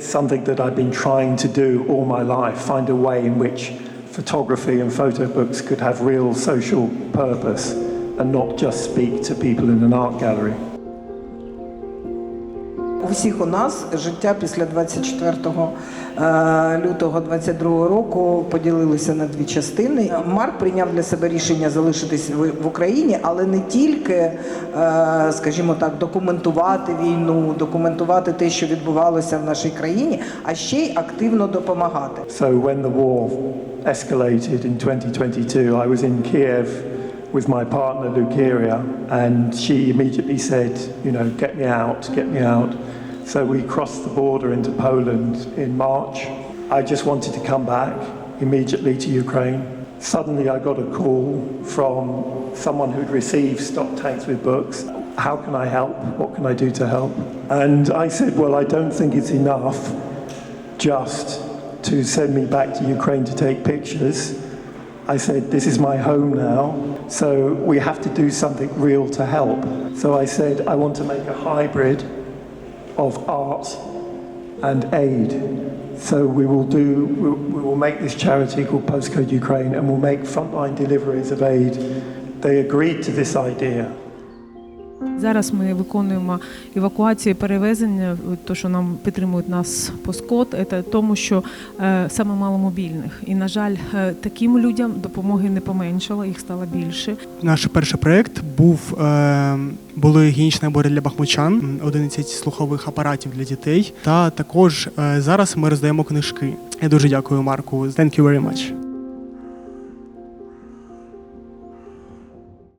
It's something that I've been trying to do all my life, find a way in which photography and photo books could have real social purpose and not just speak to people in an art gallery. У всіх у нас життя після 24 е, лютого 22 року поділилося на дві частини. Марк прийняв для себе рішення залишитись в в Україні, але не тільки, е, скажімо так, документувати війну, документувати те, що відбувалося в нашій країні, а ще й активно допомагати. So when the war escalated in 2022, I was in Kiev with my partner Lukiria, and she immediately said, you know, get me out, get me out. So we crossed the border into Poland in March. I just wanted to come back immediately to Ukraine. Suddenly I got a call from someone who'd received stock tanks with books. How can I help? What can I do to help? And I said, well, I don't think it's enough just to send me back to Ukraine to take pictures. I said, This is my home now, so we have to do something real to help. So I said, I want to make a hybrid of art and aid. So we will do, we will make this charity called Postcode Ukraine and we'll make frontline deliveries of aid. They agreed to this idea. Зараз ми виконуємо евакуацію перевезення, то що нам підтримують нас Поскот, це тому, що е, саме маломобільних. І, на жаль, е, таким людям допомоги не поменшало, їх стало більше. Наш перший проєкт був е, були гігієнічні набори для бахмучан, 11 слухових апаратів для дітей. Та також зараз ми роздаємо книжки. Я дуже дякую Марку. Thank you very much.